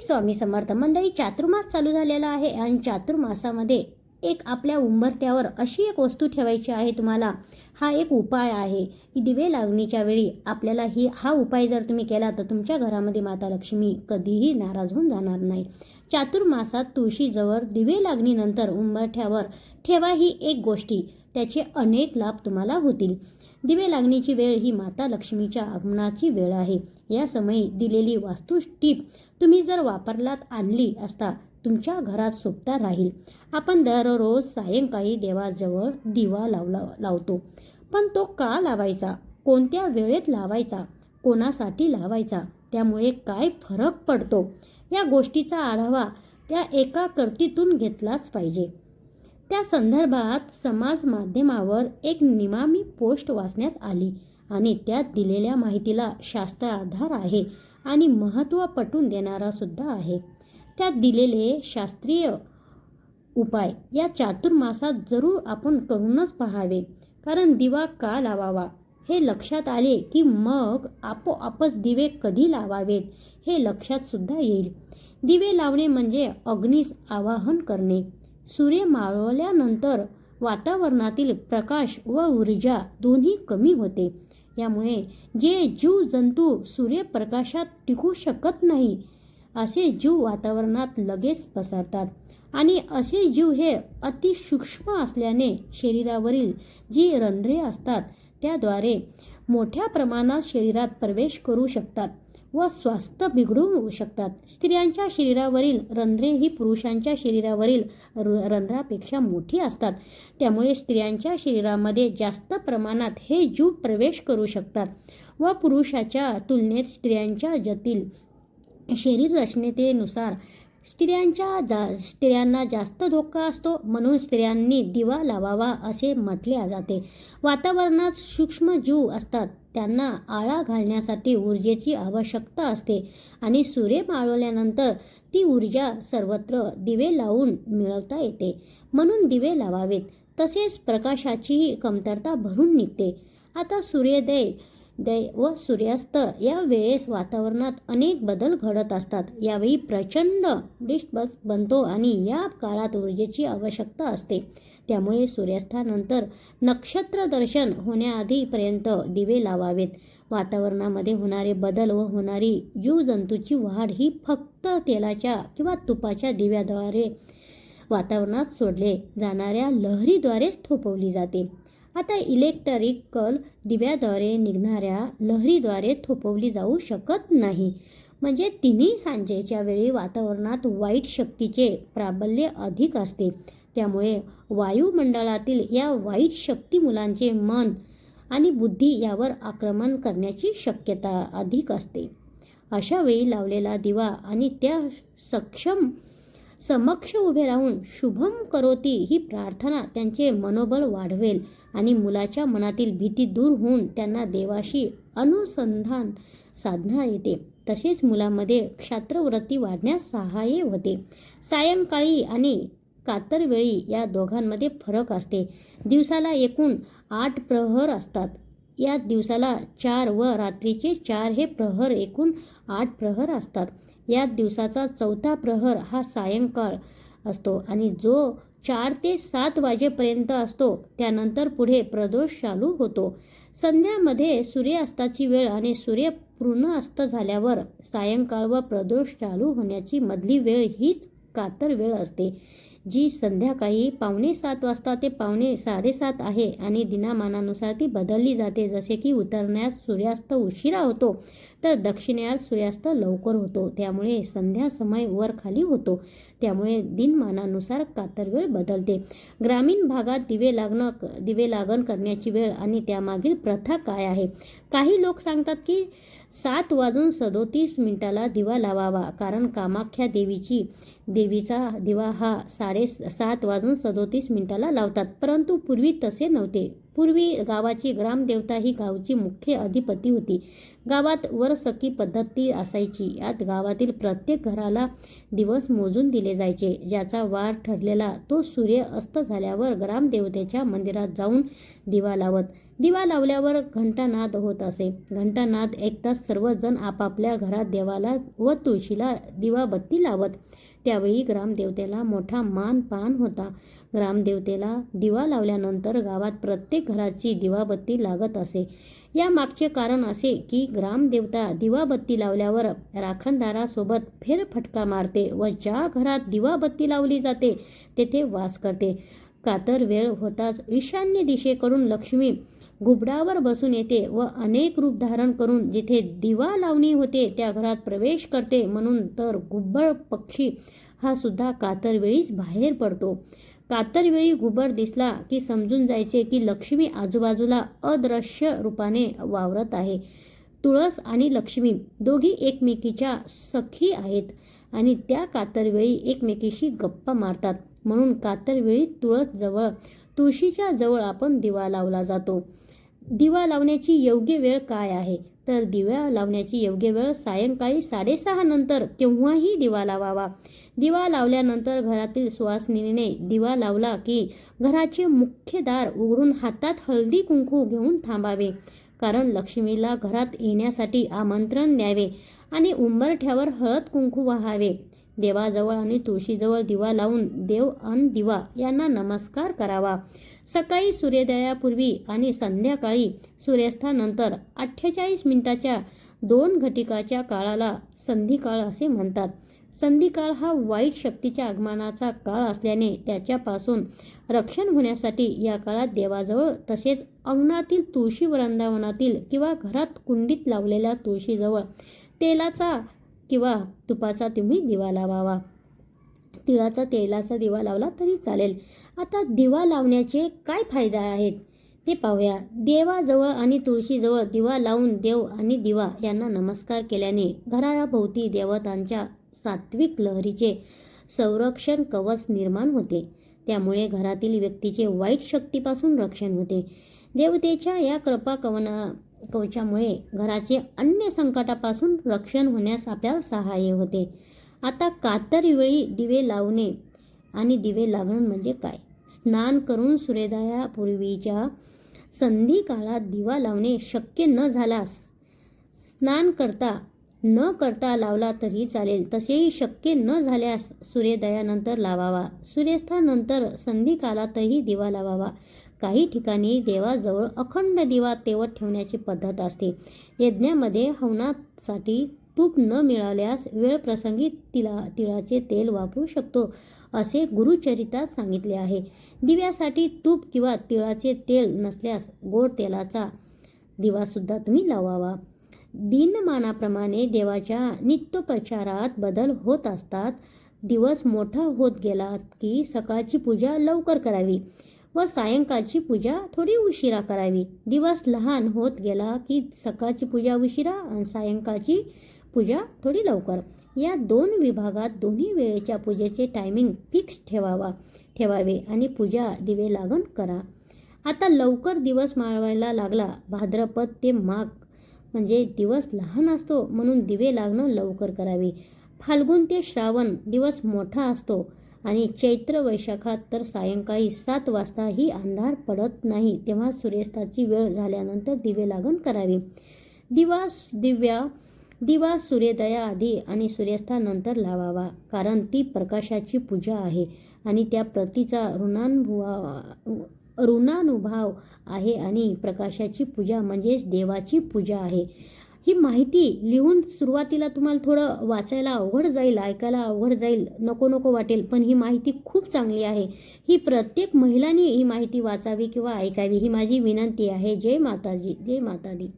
श्री स्वामी समर्थ मंडळी चातुर्मास चालू झालेला आहे आणि चातुर्मासामध्ये एक आपल्या उंबरट्यावर अशी एक वस्तू ठेवायची आहे तुम्हाला. हा एक उपाय आहे की दिवे लागणीच्या वेळी आपल्याला ही हा उपाय जर तुम्ही केला तर तुमच्या घरामध्ये माता लक्ष्मी कधीही नाराज होऊन जाणार नाही. चातुर्मासात तुळशीजवळ दिवे लागणीनंतर उंबरठ्यावर ठेवा ही एक गोष्टी. त्याचे अनेक लाभ तुम्हाला होतील. दिवे लागण्याची वेळ ही माता लक्ष्मीच्या आगमनाची वेळ आहे. या समयी दिलेली वास्तू टीप तुम्ही जर वापरलात आणली असता तुमच्या घरात सोपता राहील. आपण दररोज सायंकाळी देवाजवळ दिवा लावला लावतो. पण तो का लावायचा? कोणत्या वेळेत लावायचा? कोणासाठी लावायचा? त्यामुळे काय फरक पडतो? या गोष्टीचा आढावा त्या एका कर्तीतून घेतलाच पाहिजे. त्या संदर्भात समाज माध्यमावर एक निमामी पोस्ट वाचण्यात आली आणि त्यात दिलेल्या माहितीला शास्त्र आधार आहे आणि महत्त्व पटून देणारा सुद्धा आहे. त्यात दिलेले शास्त्रीय उपाय या चातुर्मासात जरूर आपण करूनच पाहावे कारण दिवा का लावावा? हे लक्षात आले की मग आपोआपच दिवे कधी लावावेत हे लक्षात सुद्धा येईल. दिवे लावणे म्हणजे अग्नीस आवाहन करणे. सूर्य मावळल्यानंतर वातावरणातील प्रकाश व ऊर्जा दोन्ही कमी होते. यामुळे जे जीव जंतू सूर्यप्रकाशात टिकू शकत नाही असे जीव वातावरणात लगेच पसरतात. आणि असे जीव हे अतिसूक्ष्म असल्याने शरीरावरील जी रंध्रे असतात त्याद्वारे मोठ्या प्रमाणात शरीरात प्रवेश करू शकतात. व स्वास्थ्य बिघडू शकतात. स्त्रियांच्या शरीरावरील रंध्रे ही पुरुषांच्या शरीरावरील र रंध्रापेक्षा मोठी असतात. त्यामुळे स्त्रियांच्या शरीरामध्ये जास्त प्रमाणात हे जीव प्रवेश करू शकतात व पुरुषाच्या तुलनेत स्त्रियांच्या जतील शरीर रचनेतेनुसार स्त्रियांच्या जा स्त्रियांना जास्त धोका असतो. म्हणून स्त्रियांनी दिवा लावावा असे म्हटले जाते. वातावरणात सूक्ष्म जीव असतात. त्यांना आळा घालण्यासाठी ऊर्जेची आवश्यकता असते. आणि सूर्य माळवल्यानंतर ती ऊर्जा सर्वत्र दिवे लावून मिळवता येते. म्हणून दिवे लावावेत. तसेच प्रकाशाचीही कमतरता भरून निघते. आता सूर्योदय दय व सूर्यास्त या वेळेस वातावरणात अनेक बदल घडत असतात. यावेळी प्रचंड डिस्टर्बन्स बनतो आणि या काळात ऊर्जेची आवश्यकता असते. त्यामुळे सूर्यास्तानंतर नक्षत्र दर्शन होण्याआधीपर्यंत दिवे लावावेत. वातावरणामध्ये होणारे बदल व होणारी जीवजंतूची वाढ ही फक्त तेलाच्या किंवा तुपाच्या दिव्याद्वारे वातावरणात सोडले जाणाऱ्या लहरीद्वारेच थोपवली जाते. आता इलेक्ट्रिकल दिव्याद्वारे निघणाऱ्या लहरीद्वारे थोपवली जाऊ शकत नाही. म्हणजे तिन्ही सांजेच्या वेळी वातावरणात वाईट शक्तीचे प्राबल्य अधिक असते. त्यामुळे वायुमंडळातील या वाईट शक्ती मुलांचे मन आणि बुद्धी यावर आक्रमण करण्याची शक्यता अधिक असते. अशा वेळी लावलेला दिवा आणि त्या सक्षम समक्ष उभे राहून शुभम करोती ही प्रार्थना त्यांचे मनोबल वाढवेल आणि मुलाच्या मनातील भीती दूर होऊन त्यांना देवाशी अनुसंधान साधना येते. तसेच मुलामध्ये क्षात्रवृत्ती वाढण्यास सहाय्य होते. सायंकाळी आणि कातरवेळी या दोघांमध्ये फरक असते. दिवसाला एकूण आठ प्रहर असतात. या दिवसाला चार व रात्रीचे चार हे प्रहर एकूण आठ प्रहर असतात. या दिवसाचा चौथा प्रहर हा सायंकाळ असतो आणि जो चार ते सात वाजेपर्यंत असतो त्यानंतर पुढे प्रदोष चालू होतो. संध्यामध्ये सूर्यास्ताची वेळ आणि सूर्य पूर्ण अस्त झाल्यावर सायंकाळ व प्रदोष चालू होण्याची मधली वेळ हीच कातर वेळ असते जी संध्याकाळी पावणे सात वाजता ते पावणे साडेसात आहे आणि दिनामानानुसार ती बदलली जाते. जसे की उतरण्यास सूर्यास्त उशिरा होतो तर दक्षिणेस सूर्यास्त लवकर होतो. त्यामुळे संध्या समय वर खाली होतो. त्यामुळे दिनमानानुसार कातरवेळ बदलते. ग्रामीण भागात दिवे लागणं दिवे लागण करण्याची वेळ आणि त्यामागील प्रथा काय आहे? काही लोक सांगतात की सात वाजून सदोतीस मिनिटाला दिवा लावावा कारण कामाख्या देवीची देवीचा दिवा हा साडे सात वाजून सदोतीस मिनिटाला लावतात. परंतु पूर्वी तसे नव्हते. पूर्वी गावाची ग्रामदेवता ही गावची मुख्य अधिपती होती. गावात वरसकी पद्धती असायची. यात गावातील प्रत्येक घराला दिवस मोजून दिले जायचे. ज्याचा वार ठरलेला तो सूर्य अस्त झाल्यावर ग्रामदेवतेच्या मंदिरात जाऊन दिवा लावत. दिवा लावल्यावर घंटानाद होत असे. घंटानाद ऐकताच सर्वजण आपापल्या घरात देवाला व तुळशीला दिवाबत्ती लावत. त्यावेळी ग्रामदेवतेला मोठा मान पान होता. ग्रामदेवतेला दिवा लावल्यानंतर गावात प्रत्येक घराची दिवाबत्ती लागत असे. या मागचे कारण असे की ग्रामदेवता दिवाबत्ती लावल्यावर राखणदारासोबत फेरफटका मारते व ज्या घरात दिवाबत्ती लावली जाते तेथे वास करते. कातर वेळ होताच ईशान्य दिशेकडून लक्ष्मी घुबडावर बसून येते व अनेक रूप धारण करून जिथे दिवा लावणी होते त्या घरात प्रवेश करते. म्हणून तर घुबड पक्षी हा सुद्धा कातरवेळीच बाहेर पडतो. कातरवेळी घुबड दिसला की समजून जायचे की लक्ष्मी आजूबाजूला अदृश्य रूपाने वावरत आहे. तुळस आणि लक्ष्मी दोघी एकमेकीच्या सखी आहेत आणि त्या कातरवेळी एकमेकीशी गप्पा मारतात. म्हणून कातरवेळी तुळस जवळ तुळशीच्या जवळ आपण दिवा लावला जातो. दिवा लावण्याची योग्य वेळ काय आहे? तर दिवा लावण्याची योग्य वेळ सायंकाळी साडेसहा नंतर केव्हाही दिवा लावावा. दिवा लावल्यानंतर घरातील सुवासिनीने दिवा लावला की घराचे मुख्य दार उघडून हातात हळदी कुंकू घेऊन थांबावे कारण लक्ष्मीला घरात येण्यासाठी आमंत्रण द्यावे आणि उंबरठ्यावर हळद कुंकू वाहावे. देवाजवळ आणि तुळशीजवळ दिवा लावून देव अन दिवा यांना नमस्कार करावा. सकाळी सूर्योदयापूर्वी आणि संध्याकाळी सूर्यास्तानंतर अठ्ठेचाळीस मिनिटाच्या दोन घटिकाच्या काळाला संधिकाळ असे म्हणतात. संधिकाळ हा वाईट शक्तीच्या आगमनाचा काळ असल्याने त्याच्यापासून रक्षण होण्यासाठी या काळात देवाजवळ तसेच अंगणातील तुळशी वृंदावनातील किंवा घरात कुंडीत लावलेल्या तुळशीजवळ तेलाचा किंवा तुपाचा तुम्ही दिवा लावावा. तिळाचा तेलाचा दिवा लावला तरी चालेल. आता दिवा लावण्याचे काय फायदे आहेत ते पाहूया. देवाजवळ आणि तुळशीजवळ दिवा लावून देव आणि दिवा यांना नमस्कार केल्याने घराभोवती देवतांच्या सात्विक लहरीचे संरक्षण कवच निर्माण होते. त्यामुळे घरातील व्यक्तीचे वाईट शक्तीपासून रक्षण होते. देवतेच्या या कृपा कवना कवचामुळे घराचे अन्य संकटापासून रक्षण होण्यास आपल्याला सहाय्य होते. आता कातरवेळी दिवे लावणे आणि दिवे लागण म्हणजे काय? स्नान करून सूर्योदयापूर्वीच्या संधी काळात दिवा लावणे शक्य न झाल्यास स्नान करता न करता लावला तरी चालेल. तसेही शक्य न झाल्यास सूर्योदयानंतर लावावा. सूर्यास्तानंतर संधी काळातही दिवा लावावा. काही ठिकाणी देवाजवळ अखंड दिवा तेवत ठेवण्याची पद्धत असते. यज्ञामध्ये हवनासाठी तूप न मिळाल्यास वेळ प्रसंगी तिला तिळाचे तेल वापरू शकतो असे गुरुचरितात सांगितले आहे. दिव्यासाठी तूप किंवा तिळाचे तेल नसल्यास गोड तेलाचा दिवासुद्धा तुम्ही लावावा. दिनमानाप्रमाणे देवाच्या नित्यप्रचारात बदल होत असतात. दिवस मोठा होत गेला की सकाळची पूजा लवकर करावी. व सायंकाळची पूजा थोडी उशिरा करावी. दिवस लहान होत गेला की सकाळची पूजा उशिरा आणि सायंकाळची पूजा थोडी लवकर. या दोन विभागात दोन्ही वेळेच्या पूजेचे टायमिंग फिक्स ठेवावा ठेवावे आणि पूजा दिवे लागण करा. आता लवकर दिवस माळवायला लागला भाद्रपद ते माघ. म्हणजे दिवस लहान असतो म्हणून दिवे लागणं लवकर करावे. फाल्गुन ते श्रावण दिवस मोठा असतो. आणि चैत्र वैशाखात तर सायंकाळी सात वाजताही अंधार पडत नाही तेव्हा सूर्यास्ताची वेळ झाल्यानंतर दिवे लागण करावे. दिवा दिव्या दिवा सूर्योदयाआधी आणि सूर्यास्तानंतर लावावा कारण ती प्रकाशाची पूजा आहे आणि त्या प्रतीचा ऋणानुभुवा ऋणानुभाव आहे आणि प्रकाशाची पूजा म्हणजेच देवाची पूजा आहे. ही माहिती लिहून सुरुवातीला तुम्हाला थोडं वाचायला अवघड जाईल ऐकायला अवघड जाईल नको नको वाटेल पण ही माहिती खूप चांगली आहे. ही प्रत्येक महिलांनी ही माहिती वाचावी किंवा ऐकावी ही माझी विनंती आहे. जय माताजी जय माता दी